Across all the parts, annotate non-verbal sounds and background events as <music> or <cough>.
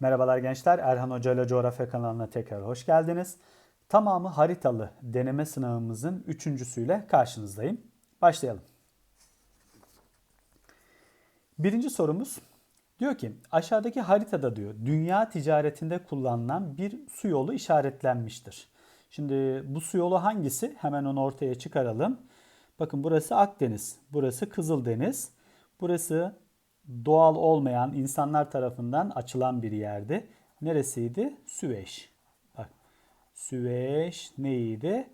Merhabalar gençler. Erhan Hoca ile Coğrafya kanalına tekrar hoş geldiniz. Tamamı haritalı deneme sınavımızın üçüncüsüyle karşınızdayım. Başlayalım. Birinci sorumuz diyor ki aşağıdaki haritada diyor dünya ticaretinde kullanılan bir su yolu işaretlenmiştir. Şimdi bu su yolu hangisi? Hemen onu ortaya çıkaralım. Bakın burası Akdeniz, burası Kızıldeniz, burası doğal olmayan insanlar tarafından açılan bir yerdi. Neresiydi? Süveyş. Bak. Süveyş neydi?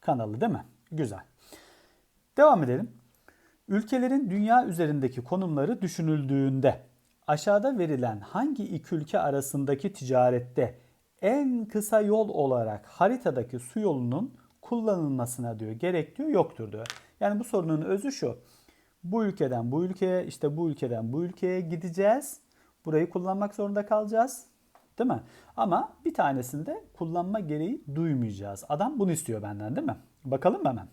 Kanalı değil mi? Güzel. Devam edelim. Ülkelerin dünya üzerindeki konumları düşünüldüğünde aşağıda verilen hangi iki ülke arasındaki ticarette en kısa yol olarak haritadaki su yolunun kullanılmasına diyor gerek diyor yoktur diyor. Yani bu sorunun özü şu. Bu ülkeden bu ülkeye işte bu ülkeden bu ülkeye gideceğiz. Burayı kullanmak zorunda kalacağız. Değil mi? Ama bir tanesinde kullanma gereği duymayacağız. Adam bunu istiyor benden değil mi? Bakalım mı hemen?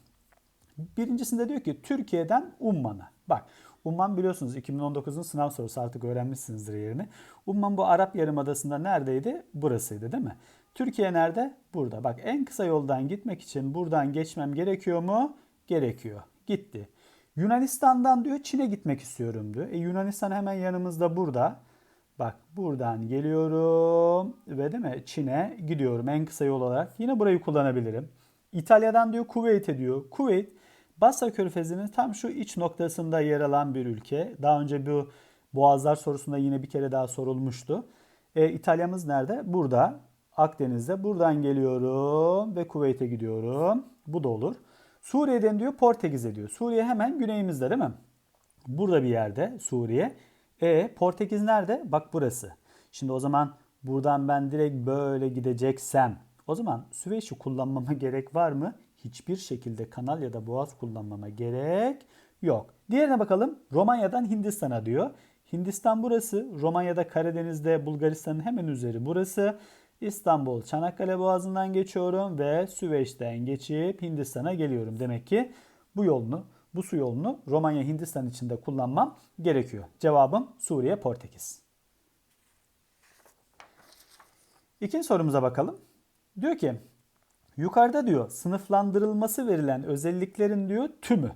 Birincisinde diyor ki Türkiye'den Umman'a. Bak Umman biliyorsunuz 2019'un sınav sorusu artık öğrenmişsinizdir yerini. Umman bu Arap Yarımadası'nda neredeydi? Burasıydı değil mi? Türkiye nerede? Burada. Bak en kısa yoldan gitmek için buradan geçmem gerekiyor mu? Gerekiyor. Gitti. Yunanistan'dan diyor Çin'e gitmek istiyorum diyor. E Yunanistan hemen yanımızda burada. Bak buradan geliyorum ve değil mi Çin'e gidiyorum en kısa yol olarak. Yine burayı kullanabilirim. İtalya'dan diyor Kuveyt'e diyor. Kuveyt Basra Körfezi'nin tam şu iç noktasında yer alan bir ülke. Daha önce bu Boğazlar sorusunda yine bir kere daha sorulmuştu. E, İtalya'mız nerede? Burada. Akdeniz'de. Buradan geliyorum ve Kuveyt'e gidiyorum. Bu da olur. Suriye'den diyor Portekiz'e diyor. Suriye hemen güneyimizde değil mi? Burada bir yerde Suriye. E Portekiz nerede? Bak burası. Şimdi o zaman buradan ben direkt böyle gideceksem o zaman Süveyş'i kullanmama <laughs> gerek var mı? Hiçbir şekilde kanal ya da boğaz kullanmama gerek yok. Diğerine bakalım. Romanya'dan Hindistan'a diyor. Hindistan burası. Romanya'da Karadeniz'de Bulgaristan'ın hemen üzeri burası. İstanbul Çanakkale Boğazı'ndan geçiyorum ve Süveyş'ten geçip Hindistan'a geliyorum. Demek ki bu yolunu, bu su yolunu Romanya Hindistan içinde kullanmam gerekiyor. Cevabım Suriye Portekiz. İkinci sorumuza bakalım. Diyor ki yukarıda diyor sınıflandırılması verilen özelliklerin diyor tümü.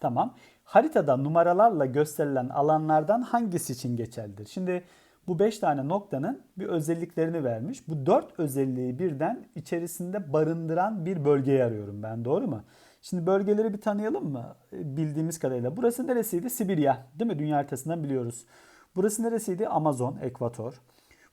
Tamam. Haritada numaralarla gösterilen alanlardan hangisi için geçerlidir? Şimdi bu 5 tane noktanın bir özelliklerini vermiş. Bu 4 özelliği birden içerisinde barındıran bir bölgeyi arıyorum ben. Doğru mu? Şimdi bölgeleri bir tanıyalım mı? Bildiğimiz kadarıyla. Burası neresiydi? Sibirya. Değil mi? Dünya haritasından biliyoruz. Burası neresiydi? Amazon, Ekvator.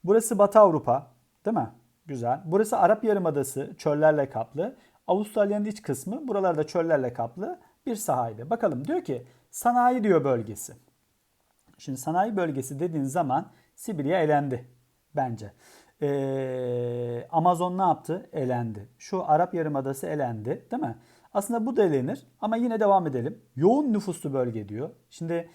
Burası Batı Avrupa. Değil mi? Güzel. Burası Arap Yarımadası, çöllerle kaplı. Avustralya'nın iç kısmı buralarda çöllerle kaplı bir sahaydı. Bakalım diyor ki sanayi diyor bölgesi. Şimdi sanayi bölgesi dediğin zaman Sibirya elendi bence. Ee, Amazon ne yaptı? Elendi. Şu Arap Yarımadası elendi değil mi? Aslında bu da elenir ama yine devam edelim. Yoğun nüfuslu bölge diyor. Şimdi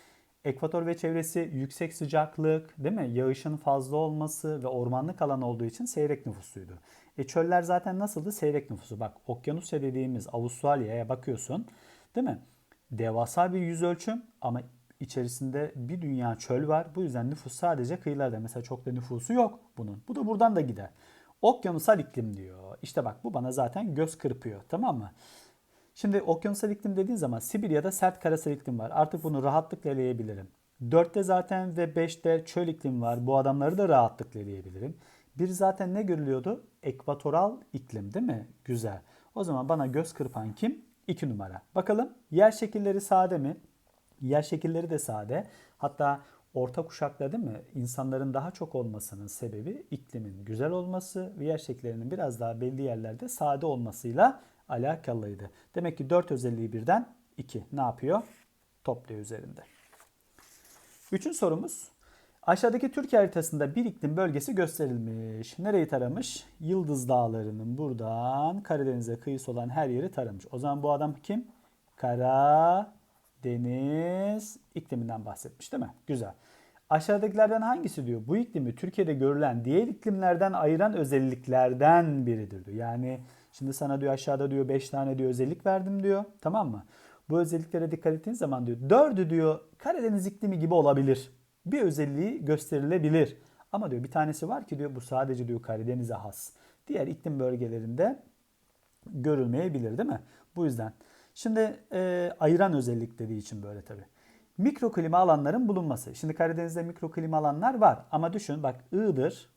ekvator ve çevresi yüksek sıcaklık değil mi? Yağışın fazla olması ve ormanlık alan olduğu için seyrek nüfusluydu. E çöller zaten nasıldı? Seyrek nüfusu. Bak Okyanusya dediğimiz Avustralya'ya bakıyorsun değil mi? Devasa bir yüz ölçüm ama içerisinde bir dünya çöl var. Bu yüzden nüfus sadece kıyılarda. Mesela çok da nüfusu yok bunun. Bu da buradan da gider. Okyanusal iklim diyor. İşte bak bu bana zaten göz kırpıyor. Tamam mı? Şimdi okyanusal iklim dediğin zaman Sibirya'da sert karasal iklim var. Artık bunu rahatlıkla eleyebilirim. 4'te zaten ve 5'te çöl iklim var. Bu adamları da rahatlıkla eleyebilirim. Bir zaten ne görülüyordu? Ekvatoral iklim değil mi? Güzel. O zaman bana göz kırpan kim? 2 numara. Bakalım yer şekilleri sade mi? Yer şekilleri de sade. Hatta orta kuşakta değil mi? İnsanların daha çok olmasının sebebi iklimin güzel olması ve yer şekillerinin biraz daha belli yerlerde sade olmasıyla alakalıydı. Demek ki 4 özelliği birden 2 ne yapıyor? Topluyor üzerinde. Üçüncü sorumuz. Aşağıdaki Türkiye haritasında bir iklim bölgesi gösterilmiş. Nereyi taramış? Yıldız Dağları'nın buradan Karadeniz'e kıyısı olan her yeri taramış. O zaman bu adam kim? Karadeniz ikliminden bahsetmiş değil mi? Güzel. Aşağıdakilerden hangisi diyor? Bu iklimi Türkiye'de görülen diğer iklimlerden ayıran özelliklerden biridir diyor. Yani şimdi sana diyor aşağıda diyor 5 tane diyor özellik verdim diyor. Tamam mı? Bu özelliklere dikkat ettiğin zaman diyor 4'ü diyor Karadeniz iklimi gibi olabilir. Bir özelliği gösterilebilir. Ama diyor bir tanesi var ki diyor bu sadece diyor Karadeniz'e has. Diğer iklim bölgelerinde görülmeyebilir değil mi? Bu yüzden. Şimdi e, ayıran özellik dediği için böyle tabi. Mikroklima alanların bulunması. Şimdi Karadeniz'de mikroklima alanlar var ama düşün bak Iğdır,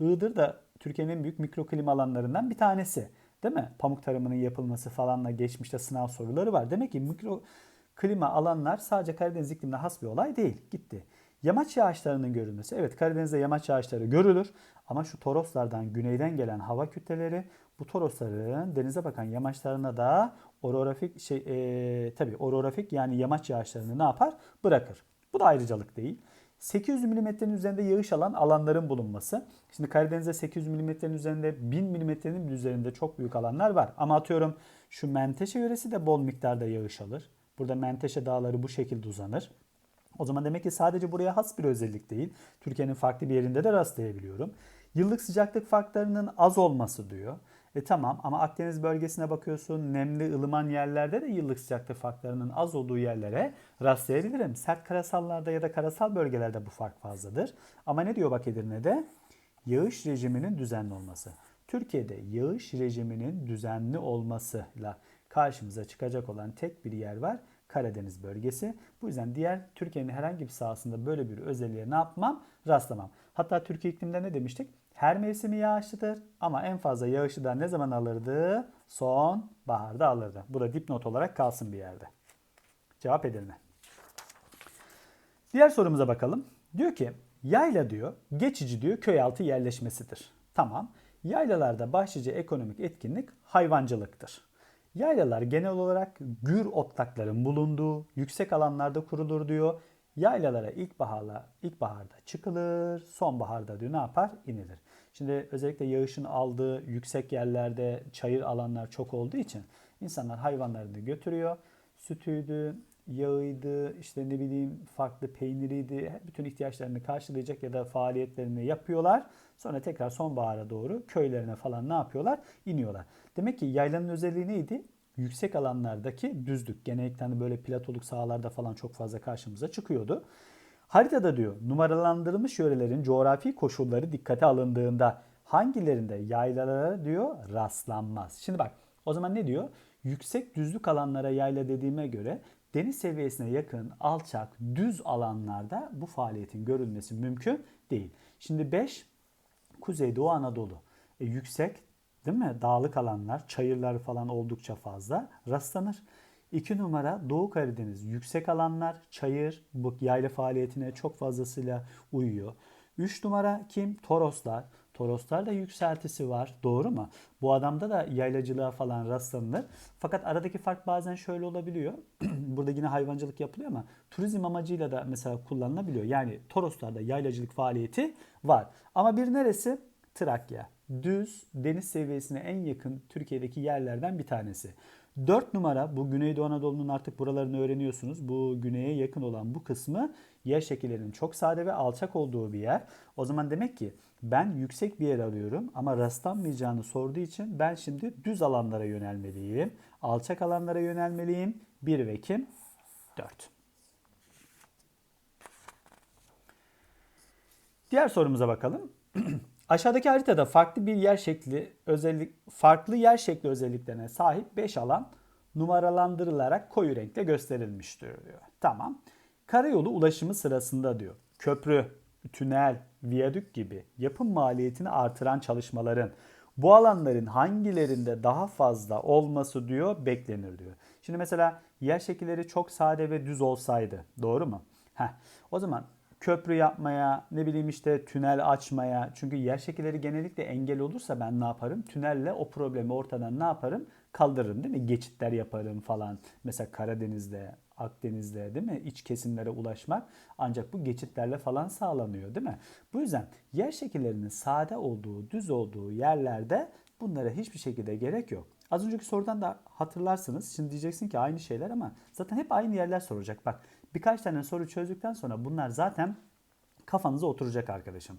Iğdır da Türkiye'nin en büyük mikroklima alanlarından bir tanesi. Değil mi? Pamuk tarımının yapılması falanla geçmişte sınav soruları var. Demek ki mikro klima alanlar sadece Karadeniz iklimine has bir olay değil. Gitti. Yamaç yağışlarının görülmesi. Evet Karadeniz'de yamaç yağışları görülür. Ama şu Toroslardan güneyden gelen hava kütleleri bu Torosların denize bakan yamaçlarına da orografik şey e, tabii orografik yani yamaç yağışlarını ne yapar? Bırakır. Bu da ayrıcalık değil. 800 milimetrenin üzerinde yağış alan alanların bulunması. Şimdi Karadeniz'de 800 milimetrenin üzerinde 1000 milimetrenin üzerinde çok büyük alanlar var. Ama atıyorum şu Menteşe yöresi de bol miktarda yağış alır. Burada Menteşe dağları bu şekilde uzanır. O zaman demek ki sadece buraya has bir özellik değil. Türkiye'nin farklı bir yerinde de rastlayabiliyorum. Yıllık sıcaklık farklarının az olması diyor. E tamam ama Akdeniz bölgesine bakıyorsun nemli ılıman yerlerde de yıllık sıcaklık farklarının az olduğu yerlere rastlayabilirim. Sert karasallarda ya da karasal bölgelerde bu fark fazladır. Ama ne diyor bak Edirne'de? Yağış rejiminin düzenli olması. Türkiye'de yağış rejiminin düzenli olmasıyla karşımıza çıkacak olan tek bir yer var. Karadeniz bölgesi. Bu yüzden diğer Türkiye'nin herhangi bir sahasında böyle bir özelliğe ne yapmam? Rastlamam. Hatta Türkiye iklimde ne demiştik? Her mevsimi yağışlıdır ama en fazla yağışı da ne zaman alırdı? Son baharda alırdı. Bu da dipnot olarak kalsın bir yerde. Cevap Edirne. Diğer sorumuza bakalım. Diyor ki yayla diyor geçici diyor köy altı yerleşmesidir. Tamam. Yaylalarda başlıca ekonomik etkinlik hayvancılıktır. Yaylalar genel olarak gür otlakların bulunduğu yüksek alanlarda kurulur diyor. Yaylalara ilkbaharla ilkbaharda çıkılır, sonbaharda diyor ne yapar? İnilir. Şimdi özellikle yağışın aldığı yüksek yerlerde çayır alanlar çok olduğu için insanlar hayvanlarını götürüyor. Sütüydü, yağıydı, işte ne bileyim farklı peyniriydi, bütün ihtiyaçlarını karşılayacak ya da faaliyetlerini yapıyorlar. Sonra tekrar sonbahara doğru köylerine falan ne yapıyorlar? İniyorlar. Demek ki yaylanın özelliği neydi? Yüksek alanlardaki düzlük. Genellikle hani böyle platoluk sahalarda falan çok fazla karşımıza çıkıyordu. Haritada diyor numaralandırılmış yörelerin coğrafi koşulları dikkate alındığında hangilerinde yaylalara diyor rastlanmaz. Şimdi bak o zaman ne diyor? Yüksek düzlük alanlara yayla dediğime göre deniz seviyesine yakın alçak düz alanlarda bu faaliyetin görülmesi mümkün değil. Şimdi 5 Kuzeydoğu Anadolu. E, yüksek değil mi? Dağlık alanlar, çayırlar falan oldukça fazla rastlanır. 2 numara Doğu Karadeniz yüksek alanlar, çayır, bu yayla faaliyetine çok fazlasıyla uyuyor. 3 numara kim? Toroslar. Toroslar da yükseltisi var. Doğru mu? Bu adamda da yaylacılığa falan rastlanılır. Fakat aradaki fark bazen şöyle olabiliyor. <clears throat> Burada yine hayvancılık yapılıyor ama turizm amacıyla da mesela kullanılabiliyor. Yani Toroslarda yaylacılık faaliyeti var. Ama bir neresi? Trakya. Düz, deniz seviyesine en yakın Türkiye'deki yerlerden bir tanesi. 4 numara bu Güneydoğu Anadolu'nun artık buralarını öğreniyorsunuz. Bu güneye yakın olan bu kısmı yer şekillerinin çok sade ve alçak olduğu bir yer. O zaman demek ki ben yüksek bir yer arıyorum ama rastlanmayacağını sorduğu için ben şimdi düz alanlara yönelmeliyim. Alçak alanlara yönelmeliyim. 1 ve kim? 4. Diğer sorumuza bakalım. <clears throat> Aşağıdaki haritada farklı bir yer şekli özellik farklı yer şekli özelliklerine sahip 5 alan numaralandırılarak koyu renkle gösterilmiştir diyor. Tamam. Karayolu ulaşımı sırasında diyor. Köprü, tünel, viyadük gibi yapım maliyetini artıran çalışmaların bu alanların hangilerinde daha fazla olması diyor beklenir diyor. Şimdi mesela yer şekilleri çok sade ve düz olsaydı doğru mu? Heh, o zaman köprü yapmaya, ne bileyim işte tünel açmaya. Çünkü yer şekilleri genellikle engel olursa ben ne yaparım? Tünelle o problemi ortadan ne yaparım? Kaldırırım değil mi? Geçitler yaparım falan. Mesela Karadeniz'de, Akdeniz'de değil mi? İç kesimlere ulaşmak ancak bu geçitlerle falan sağlanıyor değil mi? Bu yüzden yer şekillerinin sade olduğu, düz olduğu yerlerde bunlara hiçbir şekilde gerek yok. Az önceki sorudan da hatırlarsınız. Şimdi diyeceksin ki aynı şeyler ama zaten hep aynı yerler soracak. Bak birkaç tane soru çözdükten sonra bunlar zaten kafanıza oturacak arkadaşım.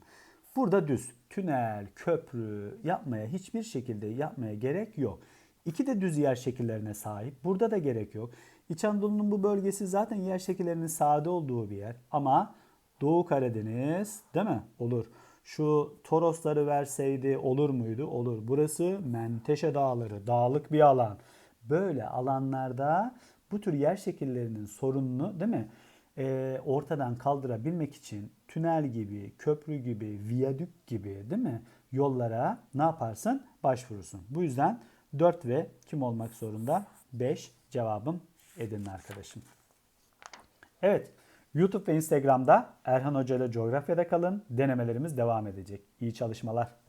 Burada düz, tünel, köprü yapmaya hiçbir şekilde yapmaya gerek yok. İki de düz yer şekillerine sahip. Burada da gerek yok. İç Anadolu'nun bu bölgesi zaten yer şekillerinin sade olduğu bir yer. Ama Doğu Karadeniz değil mi? Olur. Şu Torosları verseydi olur muydu? Olur. Burası Menteşe Dağları, dağlık bir alan. Böyle alanlarda bu tür yer şekillerinin sorununu değil mi? Ee, ortadan kaldırabilmek için tünel gibi, köprü gibi, viyadük gibi değil mi? Yollara ne yaparsın? Başvurursun. Bu yüzden 4 ve kim olmak zorunda? 5 cevabım edin arkadaşım. Evet. YouTube ve Instagram'da Erhan Hoca ile coğrafyada kalın. Denemelerimiz devam edecek. İyi çalışmalar.